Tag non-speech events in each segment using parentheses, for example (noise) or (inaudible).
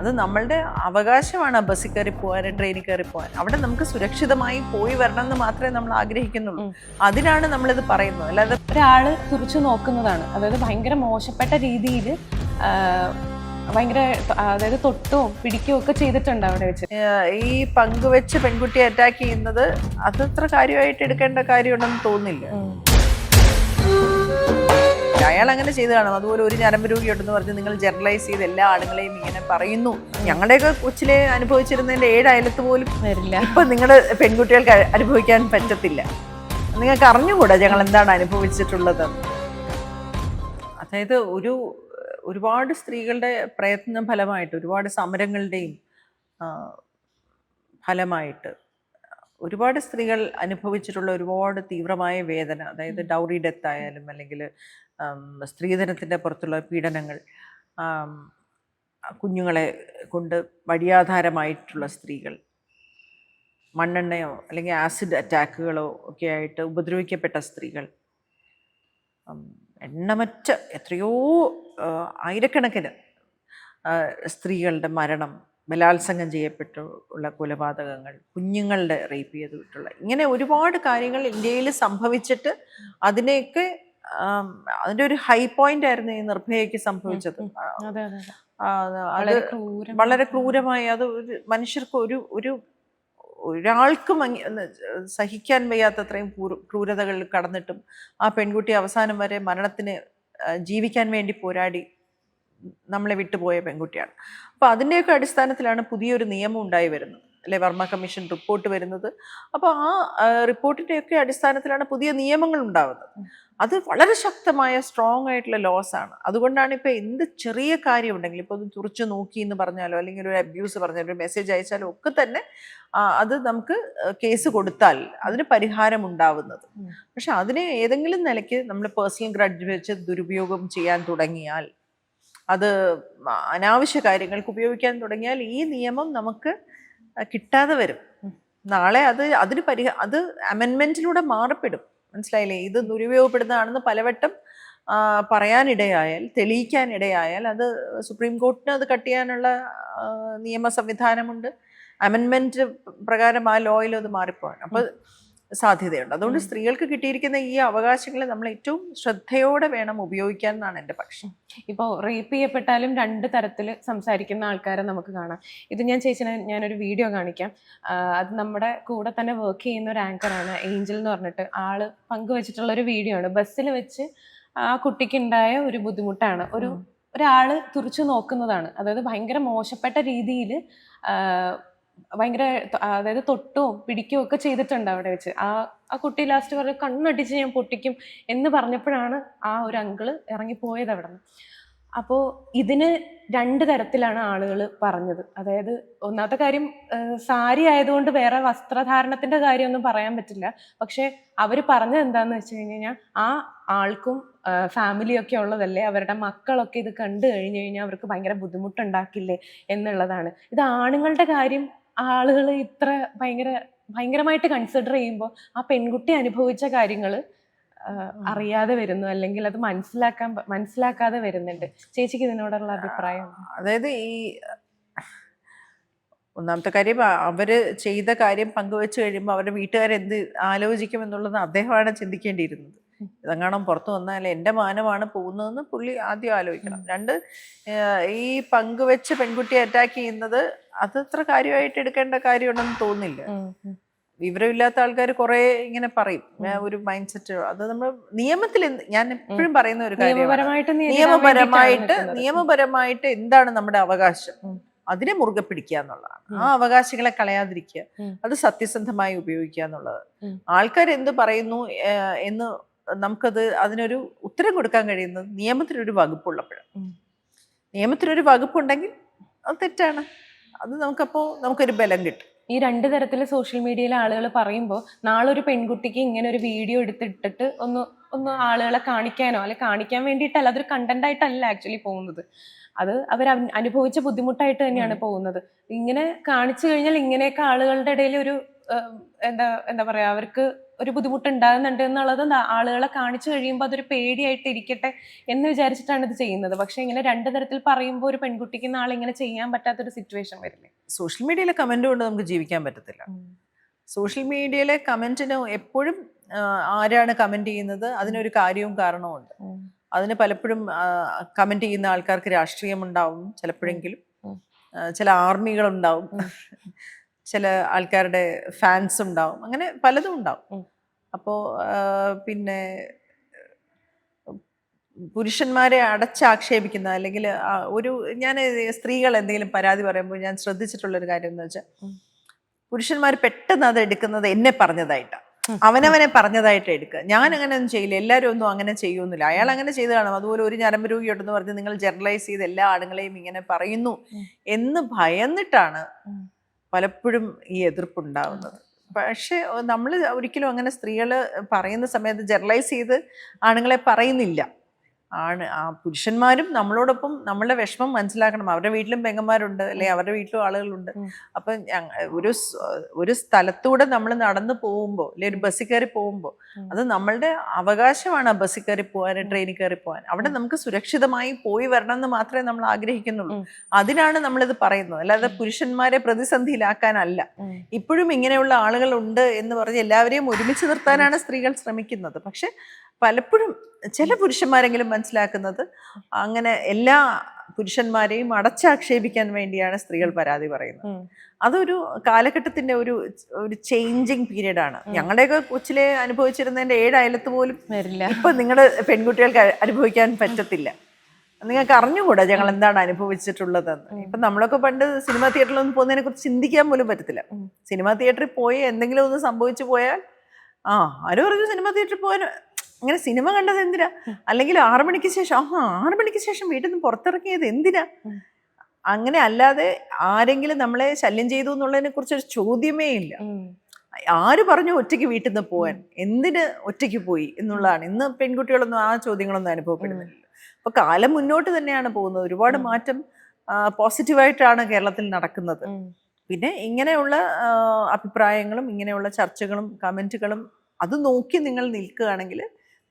അത് നമ്മളുടെ അവകാശമാണ് ആ ബസ്സിൽ കയറി പോകാൻ ട്രെയിനിൽ കയറി പോകാൻ. അവിടെ നമുക്ക് സുരക്ഷിതമായി പോയി വരണം എന്ന് മാത്രമേ നമ്മൾ ആഗ്രഹിക്കുന്നുള്ളൂ. അതിനാണ് നമ്മളിത് പറയുന്നത്. അല്ലാതെ ഒരാൾ തുറച്ചു നോക്കുന്നതാണ്. അതായത് ഭയങ്കര മോശപ്പെട്ട രീതിയിൽ ഭയങ്കര അതായത് തൊട്ടോ പിടിക്കുകയോ ഒക്കെ ചെയ്തിട്ടുണ്ട് അവിടെ വെച്ച്. ഈ പങ്കുവെച്ച് പെൺകുട്ടിയെ അറ്റാക്ക് ചെയ്യുന്നത് അതത്ര കാര്യമായിട്ട് എടുക്കേണ്ട കാര്യമുണ്ടെന്ന് തോന്നുന്നില്ല. അയാൾ അങ്ങനെ ചെയ്ത് കാണും അതുപോലെ ഒരു ഞരമ്പ് രോഗിയുണ്ടെന്ന് പറഞ്ഞ് നിങ്ങൾ ജനറലൈസ് ചെയ്ത് എല്ലാ ആളുകളെയും ഇങ്ങനെ പറയുന്നു. ഞങ്ങളുടെയൊക്കെ കൊച്ചിലെ അനുഭവിച്ചിരുന്നതിന്റെ ഏഴ് അയലത്ത് പോലും വരില്ല. ഇപ്പം നിങ്ങളുടെ പെൺകുട്ടികൾക്ക് അനുഭവിക്കാൻ പറ്റത്തില്ല. നിങ്ങൾക്ക് അറിഞ്ഞുകൂടാ ഞങ്ങൾ എന്താണ് അനുഭവിച്ചിട്ടുള്ളത്? അതായത് ഒരു ഒരുപാട് സ്ത്രീകളുടെ പ്രയത്ന ഫലമായിട്ട് ഒരുപാട് സമരങ്ങളുടെയും ഫലമായിട്ട് ഒരുപാട് സ്ത്രീകൾ അനുഭവിച്ചിട്ടുള്ള ഒരുപാട് തീവ്രമായ വേദന. അതായത് ഡൗറി ഡെത്ത് ആയാലും അല്ലെങ്കിൽ സ്ത്രീധനത്തിന്റെ പുറത്തുള്ള പീഡനങ്ങൾ കുഞ്ഞുങ്ങളെ കൊണ്ട് വഴിയാധാരമായിട്ടുള്ള സ്ത്രീകൾ മണ്ണെണ്ണയോ അല്ലെങ്കിൽ ആസിഡ് അറ്റാക്കുകളോ ഒക്കെ ആയിട്ട് ഉപദ്രവിക്കപ്പെട്ട സ്ത്രീകൾ എണ്ണമറ്റ എത്രയോ ആയിരക്കണക്കിന് സ്ത്രീകളുടെ മരണം ബലാത്സംഗം ചെയ്യപ്പെട്ടു ഉള്ള കൊലപാതകങ്ങൾ കുഞ്ഞുങ്ങളുടെ റേപ്പ് ചെയ്തിട്ടുള്ള ഇങ്ങനെ ഒരുപാട് കാര്യങ്ങൾ ഇന്ത്യയിൽ സംഭവിച്ചിട്ട് അതിനെയൊക്കെ ആം, അതിന്റെ ഒരു ഹൈ പോയിന്റ് ആയിരുന്നു ഈ നിർഭയക്ക് സംഭവിച്ചത്. അതെ വളരെ ക്രൂരമായി. അത് ഒരു മനുഷ്യർക്ക് ഒരു ഒരു ഒരാൾക്കും സഹിക്കാൻ വയ്യാത്തത്രയും ക്രൂരതകളിൽ ക്രൂരതകൾ കടന്നിട്ടും ആ പെൺകുട്ടി അവസാനം വരെ മരണത്തിന് ജീവിക്കാൻ വേണ്ടി പോരാടി നമ്മളെ വിട്ടുപോയ പെൺകുട്ടിയാണ്. അപ്പോൾ അതിന്റെയൊക്കെ അടിസ്ഥാനത്തിലാണ് പുതിയൊരു നിയമം ഉണ്ടായി വരുന്നത്. അല്ലെ വർമ്മ കമ്മീഷൻ റിപ്പോർട്ട് വരുന്നത്. അപ്പോൾ ആ റിപ്പോർട്ടിന്റെയൊക്കെ അടിസ്ഥാനത്തിലാണ് പുതിയ നിയമങ്ങൾ ഉണ്ടാവുന്നത്. അത് വളരെ ശക്തമായ സ്ട്രോങ് ആയിട്ടുള്ള ലോസ് ആണ്. അതുകൊണ്ടാണ് ഇപ്പോൾ എന്ത് ചെറിയ കാര്യം ഉണ്ടെങ്കിലും ഇപ്പോൾ ഒന്ന് തുറച്ചു നോക്കി എന്ന് പറഞ്ഞാലോ അല്ലെങ്കിൽ ഒരു അബ്യൂസ് പറഞ്ഞാലോ ഒരു മെസ്സേജ് അയച്ചാലോ ഒക്കെ തന്നെ അത് നമുക്ക് കേസ് കൊടുത്താൽ അതിന് പരിഹാരം ഉണ്ടാവുന്നത്. പക്ഷെ അതിനെ ഏതെങ്കിലും നിലയ്ക്ക് നമ്മൾ പേഴ്സണൽ ഗ്രഡ്ജ് വെച്ച് ദുരുപയോഗം ചെയ്യാൻ തുടങ്ങിയാൽ അത് അനാവശ്യ കാര്യങ്ങൾക്ക് ഉപയോഗിക്കാൻ തുടങ്ങിയാൽ ഈ നിയമം നമുക്ക് കിട്ടാതെ വരും. നാളെ അത് അതിന് പരിഹ അത് അമെൻമെന്റിലൂടെ മാറപ്പെടും. മനസ്സിലായില്ലേ? ഇത് ദുരുപയോഗപ്പെടുന്നതാണെന്ന് പലവട്ടം പറയാനിടയായാൽ തെളിയിക്കാനിടയായാൽ അത് സുപ്രീം കോർട്ടിന് അത് കട്ട് ചെയ്യാനുള്ള നിയമ സംവിധാനമുണ്ട് അമെൻമെന്റ് പ്രകാരം ആ ലോയിൽ അത് മാറിപ്പോകാൻ അപ്പോൾ സാധ്യതയുണ്ട്. അതുകൊണ്ട് സ്ത്രീകൾക്ക് കിട്ടിയിരിക്കുന്ന ഈ അവകാശങ്ങളെ നമ്മൾ ഏറ്റവും ശ്രദ്ധയോടെ വേണം ഉപയോഗിക്കാൻ എന്നാണ് എന്റെ പക്ഷം. ഇപ്പോൾ റേപ്പ് ചെയ്യപ്പെട്ടാലും രണ്ട് തരത്തിൽ സംസാരിക്കുന്ന ആൾക്കാരെ നമുക്ക് കാണാം. ഇത് ഞാൻ ചേച്ചിനെ ഞാനൊരു വീഡിയോ കാണിക്കാം. അത് നമ്മുടെ കൂടെ തന്നെ വർക്ക് ചെയ്യുന്ന ഒരു ആങ്കറാണ് ഏഞ്ചൽ എന്ന് പറഞ്ഞിട്ട്. ആൾ പങ്കുവച്ചിട്ടുള്ള ഒരു വീഡിയോ ആണ്. ബസ്സിൽ വെച്ച് ആ കുട്ടിക്കുണ്ടായ ഒരു ബുദ്ധിമുട്ടാണ്. ഒരു ഒരാൾ ഒരാൾ തുറച്ചു നോക്കുന്നതാണ്. അതായത് ഭയങ്കര മോശപ്പെട്ട രീതിയിൽ ഭയങ്കര അതായത് തൊട്ടോ പിടിക്കുകയോ ഒക്കെ ചെയ്തിട്ടുണ്ട് അവിടെ വെച്ച്. ആ ആ കുട്ടി ലാസ്റ്റ് പറഞ്ഞു കണ്ണടിച്ച് ഞാൻ പൊട്ടിക്കും എന്ന് പറഞ്ഞപ്പോഴാണ് ആ ഒരു അങ്കിൾ ഇറങ്ങിപ്പോയത് അവിടെ നിന്ന്. അപ്പോൾ ഇതിന് രണ്ട് തരത്തിലാണ് ആളുകൾ പറഞ്ഞത്. അതായത് ഒന്നാമത്തെ കാര്യം സാരി ആയതുകൊണ്ട് വേറെ വസ്ത്രധാരണത്തിന്റെ കാര്യമൊന്നും പറയാൻ പറ്റില്ല. പക്ഷെ അവർ പറഞ്ഞത് എന്താന്ന് വെച്ച് കഴിഞ്ഞാൽ ആ ആൾക്കും ഫാമിലിയൊക്കെ ഉള്ളതല്ലേ അവരുടെ മക്കളൊക്കെ ഇത് കണ്ടു കഴിഞ്ഞു കഴിഞ്ഞാൽ അവർക്ക് ഭയങ്കര ബുദ്ധിമുട്ടുണ്ടാക്കില്ലേ എന്നുള്ളതാണ്. ഇത് ആണുങ്ങളുടെ കാര്യം ആളുകൾ ഇത്ര ഭയങ്കര ഭയങ്കരമായിട്ട് കൺസിഡർ ചെയ്യുമ്പോൾ ആ പെൺകുട്ടി അനുഭവിച്ച കാര്യങ്ങൾ അറിയാതെ വരുന്നു. അല്ലെങ്കിൽ അത് മനസ്സിലാക്കാൻ മനസ്സിലാക്കാതെ വരുന്നുണ്ട്. ചേച്ചിക്ക് ഇതിനോടുള്ള അഭിപ്രായം? അതായത് ഈ ഒന്നാമത്തെ കാര്യം അവർ ചെയ്ത കാര്യം പങ്കുവെച്ച് കഴിയുമ്പോൾ അവരുടെ വീട്ടുകാരെന്ത് ആലോചിക്കും എന്നുള്ളത് അദ്ദേഹമാണ് ചിന്തിക്കേണ്ടിയിരുന്നത്. ഇതെങ്ങാണം പുറത്തു വന്നാൽ എന്റെ മാനമാണ് പോകുന്നതെന്ന് പുള്ളി ആദ്യം ആലോചിക്കണം. രണ്ട് ഈ പങ്കുവെച്ച് പെൺകുട്ടിയെ അറ്റാക്ക് ചെയ്യുന്നത് അതത്ര കാര്യമായിട്ട് എടുക്കേണ്ട കാര്യമുണ്ടെന്ന് തോന്നില്ല. വിവരമില്ലാത്ത ആൾക്കാർ കുറെ ഇങ്ങനെ പറയും. ഒരു മൈൻഡ് സെറ്റ് അത് നമ്മൾ നിയമത്തിൽ ഞാൻ എപ്പോഴും പറയുന്ന ഒരു കാര്യമാണ്. നിയമപരമായിട്ട് നിയമപരമായിട്ട് എന്താണ് നമ്മുടെ അവകാശം? അതിനെ മുറുകെ പിടിക്കുക എന്നുള്ളതാണ്. ആ അവകാശങ്ങളെ കളയാതിരിക്കുക. അത് സത്യസന്ധമായി ഉപയോഗിക്കുക എന്നുള്ളത്. ആൾക്കാർ എന്ത് പറയുന്നു എന്ന് നമുക്കത് അതിനൊരു ഉത്തരം കൊടുക്കാൻ കഴിയുന്നത് നിയമത്തിനൊരു വകുപ്പുള്ളപ്പോഴാണ്. നിയമത്തിനൊരു വകുപ്പുണ്ടെങ്കിൽ അത് തെറ്റാണ്. അത് നമുക്കപ്പോൾ നമുക്കൊരു ബലം കിട്ടും. ഈ രണ്ട് തരത്തിൽ സോഷ്യൽ മീഡിയയിലെ ആളുകൾ പറയുമ്പോൾ നാളെ ഒരു പെൺകുട്ടിക്ക് ഇങ്ങനെ ഒരു വീഡിയോ എടുത്തിട്ടിട്ട് ഒന്ന് ഒന്ന് ആളുകളെ കാണിക്കാനോ അല്ലെ കാണിക്കാൻ വേണ്ടിയിട്ടല്ല അതൊരു കണ്ടന്റ് ആയിട്ടല്ല ആക്ച്വലി പോകുന്നത്. അത് അവർ അനുഭവിച്ച ബുദ്ധിമുട്ടായിട്ട് തന്നെയാണ്. പോകുന്നത്. ഇങ്ങനെ കാണിച്ചു കഴിഞ്ഞാൽ ഇങ്ങനെയൊക്കെ ആളുകളുടെ ഇടയിൽ ഒരു എന്താ എന്താ പറയാ അവർക്ക് ഒരു ബുദ്ധിമുട്ട് ഉണ്ടാകുന്നുണ്ട് എന്നുള്ളത് ആളുകളെ കാണിച്ചു കഴിയുമ്പോൾ അതൊരു പേടിയായിട്ട് ഇരിക്കട്ടെ എന്ന് വിചാരിച്ചിട്ടാണ് ഇത് ചെയ്യുന്നത്. പക്ഷേ ഇങ്ങനെ രണ്ട് തരത്തിൽ പറയുമ്പോൾ ഒരു പെൺകുട്ടിക്ക് നാളെ ഇങ്ങനെ ചെയ്യാൻ പറ്റാത്തൊരു സിറ്റുവേഷൻ വരില്ലേ? സോഷ്യൽ മീഡിയയിലെ കമന്റ് കൊണ്ട് നമുക്ക് ജീവിക്കാൻ പറ്റത്തില്ല. സോഷ്യൽ മീഡിയയിലെ കമന്റിന് എപ്പോഴും ആരാണ് കമന്റ് ചെയ്യുന്നത് അതിനൊരു കാര്യവും കാരണവുമുണ്ട് അതിന് പലപ്പോഴും കമന്റ് ചെയ്യുന്ന ആൾക്കാർക്ക് രാഷ്ട്രീയം ഉണ്ടാവും ചിലപ്പോഴെങ്കിലും. ചില ആർമികളുണ്ടാവും. ചില ആൾക്കാരുടെ ഫാൻസ് ഉണ്ടാവും. അങ്ങനെ പലതും ഉണ്ടാവും. അപ്പോൾ പിന്നെ പുരുഷന്മാരെ അടച്ചാക്ഷേപിക്കുന്ന അല്ലെങ്കിൽ ഒരു ഞാൻ സ്ത്രീകൾ എന്തെങ്കിലും പരാതി പറയുമ്പോൾ ഞാൻ ശ്രദ്ധിച്ചിട്ടുള്ളൊരു കാര്യം എന്ന് വെച്ചാൽ പുരുഷന്മാർ പെട്ടെന്ന് അത് എടുക്കുന്നത് എന്നെ പറഞ്ഞതായിട്ടാണ് അവനവനെ പറഞ്ഞതായിട്ട് എടുക്കുക ഞാൻ അങ്ങനെ ഒന്നും ചെയ്യില്ല. എല്ലാവരും ഒന്നും അങ്ങനെ ചെയ്യുന്നില്ല. അയാൾ അങ്ങനെ ചെയ്ത് കാണും അതുപോലെ ഒരു ഞരമ്പ് രോഗിയോട്ടെന്ന് പറഞ്ഞ് നിങ്ങൾ ജനറലൈസ് ചെയ്ത് എല്ലാ ആളുകളെയും ഇങ്ങനെ പറയുന്നു എന്ന് ഭയന്നിട്ടാണ്. പലപ്പോഴും ഈ എതിർപ്പുണ്ടാവുന്നത്. പക്ഷേ നമ്മൾ ഒരിക്കലും അങ്ങനെ സ്ത്രീകൾ പറയുന്ന സമയത്ത് ജനറലൈസ് ചെയ്ത് ആണുങ്ങളെ പറയുന്നില്ല. ആണ്. ആ പുരുഷന്മാരും നമ്മളോടൊപ്പം നമ്മളുടെ വിഷമം മനസ്സിലാക്കണം. അവരുടെ വീട്ടിലും പെങ്ങന്മാരുണ്ട് അല്ലെ? അവരുടെ വീട്ടിലും ആളുകളുണ്ട്. അപ്പൊ ഒരു ഒരു സ്ഥലത്തൂടെ നമ്മൾ നടന്നു പോകുമ്പോൾ അല്ലെ ഒരു ബസ്സിൽ കയറി പോകുമ്പോൾ അത് നമ്മളുടെ അവകാശമാണ് ആ ബസ്സിൽ കയറി പോകാൻ ട്രെയിനിൽ കയറി പോകാൻ. അവിടെ നമുക്ക് സുരക്ഷിതമായി പോയി വരണം എന്ന് മാത്രമേ നമ്മൾ ആഗ്രഹിക്കുന്നുള്ളൂ. അതിനാണ് നമ്മളിത് പറയുന്നത്. അല്ലാതെ പുരുഷന്മാരെ പ്രതിസന്ധിയിലാക്കാനല്ല. ഇപ്പോഴും ഇങ്ങനെയുള്ള ആളുകളുണ്ട് എന്ന് പറഞ്ഞ് എല്ലാവരെയും ഒരുമിച്ച് നിർത്താനാണ് സ്ത്രീകൾ ശ്രമിക്കുന്നത്. പക്ഷെ പലപ്പോഴും ചില പുരുഷന്മാരെങ്കിലും മനസ്സിലാക്കുന്നത് അങ്ങനെ എല്ലാ പുരുഷന്മാരെയും അടച്ചാക്ഷേപിക്കാൻ വേണ്ടിയാണ് സ്ത്രീകൾ പരാതി പറയുന്നത്. അതൊരു കാലഘട്ടത്തിന്റെ ഒരു ഒരു ചേഞ്ചിങ് പീരീഡ് ആണ്. ഞങ്ങളുടെയൊക്കെ കൊച്ചിലെ അനുഭവിച്ചിരുന്നതിന്റെ ഏഴ് അയലത്ത് പോലും ഇപ്പൊ നിങ്ങളുടെ പെൺകുട്ടികൾക്ക് അനുഭവിക്കാൻ പറ്റത്തില്ല. നിങ്ങൾക്ക് അറിഞ്ഞുകൂടാ ഞങ്ങൾ എന്താണ് അനുഭവിച്ചിട്ടുള്ളതെന്ന്. ഇപ്പൊ നമ്മളൊക്കെ പണ്ട് സിനിമ തിയേറ്ററിലൊന്നും പോകുന്നതിനെ കുറിച്ച് ചിന്തിക്കാൻ പോലും പറ്റത്തില്ല. സിനിമാ തിയേറ്ററിൽ പോയി എന്തെങ്കിലും ഒന്ന് സംഭവിച്ചു പോയാൽ ആ ആരും പറഞ്ഞു സിനിമ തിയേറ്ററിൽ പോയാൽ അങ്ങനെ സിനിമ കണ്ടത് എന്തിനാ? അല്ലെങ്കിൽ ആറു മണിക്ക് ശേഷം ആ ആറു മണിക്ക് ശേഷം വീട്ടിൽ നിന്ന് പുറത്തിറങ്ങിയത് എന്തിനാ? അങ്ങനെ അല്ലാതെ ആരെങ്കിലും നമ്മളെ ശല്യം ചെയ്തു എന്നുള്ളതിനെ കുറിച്ച് ഒരു ചോദ്യമേ ഇല്ല. ആര് പറഞ്ഞു ഒറ്റയ്ക്ക് വീട്ടിൽ നിന്ന് പോവാൻ? എന്തിന് ഒറ്റയ്ക്ക് പോയി എന്നുള്ളതാണ്. ഇന്ന് പെൺകുട്ടികളൊന്നും ആ ചോദ്യങ്ങളൊന്നും അനുഭവപ്പെടുന്നില്ല. അപ്പൊ കാലം മുന്നോട്ട് തന്നെയാണ് പോകുന്നത്. ഒരുപാട്. മാറ്റം പോസിറ്റീവായിട്ടാണ് കേരളത്തിൽ നടക്കുന്നത്. പിന്നെ ഇങ്ങനെയുള്ള അഭിപ്രായങ്ങളും ഇങ്ങനെയുള്ള ചർച്ചകളും കമന്റുകളും അത് നോക്കി നിങ്ങൾ നിൽക്കുകയാണെങ്കിൽ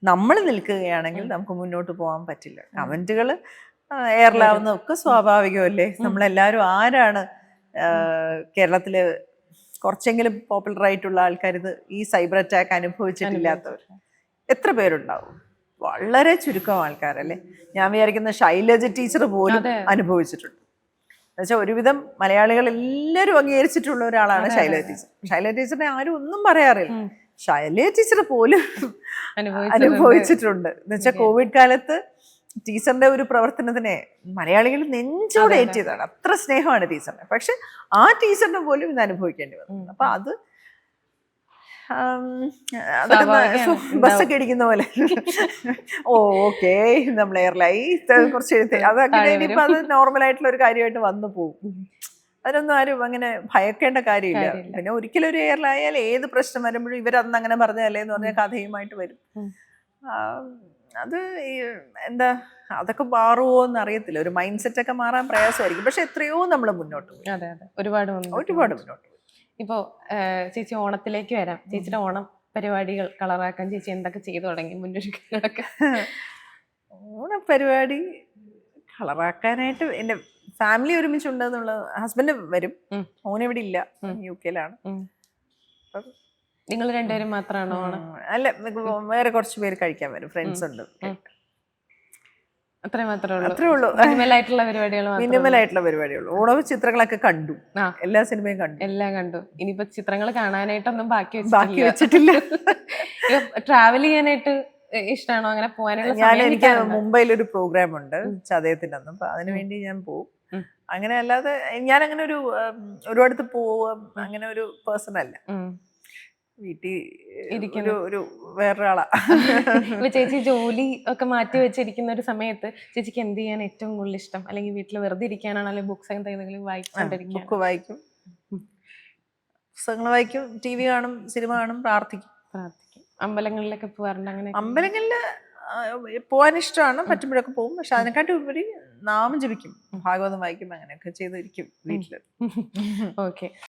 നമ്മൾ നിൽക്കുകയാണെങ്കിൽ നമുക്ക് മുന്നോട്ട് പോകാൻ പറ്റില്ല. കമന്റുകൾ എയറിലാവുന്നതൊക്കെ സ്വാഭാവികമല്ലേ നമ്മളെല്ലാവരും ആരാണ് കേരളത്തിലെ കുറച്ചെങ്കിലും പോപ്പുലർ ആയിട്ടുള്ള ആൾക്കാർ ഇത് ഈ സൈബർ അറ്റാക്ക് അനുഭവിച്ചിട്ടില്ലാത്തവർ എത്ര പേരുണ്ടാവും? വളരെ ചുരുക്കം ആൾക്കാരല്ലേ? ഞാൻ വിചാരിക്കുന്ന ശൈലജ ടീച്ചർ പോലും അനുഭവിച്ചിട്ടുണ്ട്. എന്നുവെച്ചാൽ ഒരുവിധം മലയാളികൾ എല്ലാവരും അംഗീകരിച്ചിട്ടുള്ള ഒരാളാണ് ശൈലജ ടീച്ചർ. ശൈലജ ടീച്ചറിനെ ആരും ഒന്നും പറയാറില്ല. ഉം. ശൈലജ ടീച്ചർ പോലും അനുഭവിച്ചിട്ടുണ്ട്. എന്ന് വെച്ചാൽ കോവിഡ് കാലത്ത് ടീച്ചറിന്റെ ഒരു പ്രവർത്തനത്തിനെ മലയാളികൾ നെഞ്ചോടെ. ഏറ്റിയതാണ് അത്ര സ്നേഹമാണ് ടീച്ചറിനെ പക്ഷെ ആ ടീച്ചറിനെ പോലും ഇത് അനുഭവിക്കേണ്ടി വന്നു. അപ്പൊ അത് ബസ്സൊക്കെ ഇടിക്കുന്ന പോലെ ഓ ഓക്കെ നമ്മൾ എയർലൈൻ കുറച്ച് എഴുത്തി അത് അങ്ങനെ ഇനിയിപ്പോ അത് നോർമൽ ആയിട്ടുള്ള ഒരു കാര്യമായിട്ട് വന്നു പോകും. അതിനൊന്നും ആരും അങ്ങനെ ഭയക്കേണ്ട കാര്യമില്ല. പിന്നെ ഒരിക്കലും ഒരു എയറിലായാൽ ഏത് പ്രശ്നം വരുമ്പോഴും ഇവരന്ന് അങ്ങനെ പറഞ്ഞതല്ലേ എന്ന് പറഞ്ഞ കഥയുമായിട്ട് വരും. അത് ഈ എന്താ അതൊക്കെ മാറുമോ എന്ന് അറിയത്തില്ല ഒരു മൈൻഡ് സെറ്റ് ഒക്കെ മാറാൻ പ്രയാസമായിരിക്കും. പക്ഷെ എത്രയോ നമ്മൾ മുന്നോട്ട് പോകും അതെ അതെ. ഒരുപാട് ഒരുപാട് മുന്നോട്ട് ഇപ്പോ ചേച്ചി ഓണത്തിലേക്ക് വരാം. ചേച്ചിയുടെ ഓണം പരിപാടികൾ കളറാക്കാൻ ചേച്ചി എന്തൊക്കെ ചെയ്തു തുടങ്ങി മുന്നൊരുക്കങ്ങളൊക്കെ? (laughs) ഓണപ്പരിപാടി കളറാക്കാനായിട്ട് എന്റെ ഫാമിലി ഒരുമിച്ചുണ്ട് ഉണ്ടെന്നുള്ള ഹസ്ബൻഡ് വരും. ഓൻ എവിടെ ഇല്ല. യു കെയിലാണ് നിങ്ങൾ രണ്ടുപേരും മാത്രമാണോ അല്ല വേറെ കുറച്ച് പേര് കഴിക്കാൻ വരും. ഫ്രണ്ട്സ് ഉണ്ട്. അത്രേ മാത്രമേ ഉള്ളൂ. അത്രേ ഉള്ളൂ. പരിപാടികൾ പരിപാടിയുള്ളൂ. ചിത്രങ്ങളൊക്കെ കണ്ടു. എല്ലാ സിനിമയും കണ്ടു. എല്ലാം കണ്ടു. ഇനിയിപ്പോ ചിത്രങ്ങൾ കാണാനായിട്ടൊന്നും ബാക്കി ബാക്കി വെച്ചിട്ടില്ല. ട്രാവൽ (laughs) ചെയ്യാനായിട്ട് ഇഷ്ടമാണോ അങ്ങനെ പോകാനുള്ള ഞാൻ എനിക്ക് മുംബൈയിൽ ഒരു പ്രോഗ്രാം ഉണ്ട് ചതയത്തിന്റെ ചതയത്തിന്റെ അന്ന് അപ്പൊ അതിനുവേണ്ടി വേണ്ടി ഞാൻ പോകും അങ്ങനെ അല്ലാതെ ഞാൻ അങ്ങനെ ഒരു ഉം, ഒരുപാടത്ത് പോവാം. അങ്ങനെ ഒരു പേഴ്സൺ അല്ല. വീട്ടിൽ ഇരിക്കുന്ന ഒരു വേറൊരാളാ. ഇപ്പൊ ചേച്ചി ജോലി ഒക്കെ മാറ്റി വെച്ചിരിക്കുന്ന ഒരു സമയത്ത് ചേച്ചിക്ക് എന്ത് ചെയ്യാൻ ഏറ്റവും കൂടുതൽ ഇഷ്ടം? അല്ലെങ്കിൽ വീട്ടിൽ വെറുതെ ഇരിക്കാനാണോ? അല്ലെങ്കിൽ ബുക്സ് എന്തെങ്കിലും വായിച്ചുകൊണ്ടിരിക്കാൻ ബുക്ക് വായിക്കും. പുസ്തകങ്ങൾ വായിക്കും ടി വി കാണും സിനിമ കാണും പ്രാർത്ഥിക്കും. പ്രാർത്ഥിക്കും അമ്പലങ്ങളിലൊക്കെ പോകാറുണ്ട് അങ്ങനെ അമ്പലങ്ങളിൽ പോകാൻ ഇഷ്ടമാണ് പറ്റുമ്പോഴൊക്കെ പോകും. പക്ഷെ അതിനെക്കാട്ടി ഉപരി നാമം ജപിക്കും ഭാഗവതം വായിക്കും അങ്ങനെയൊക്കെ ചെയ്തിരിക്കും വീട്ടിൽ (laughs) ഓക്കെ.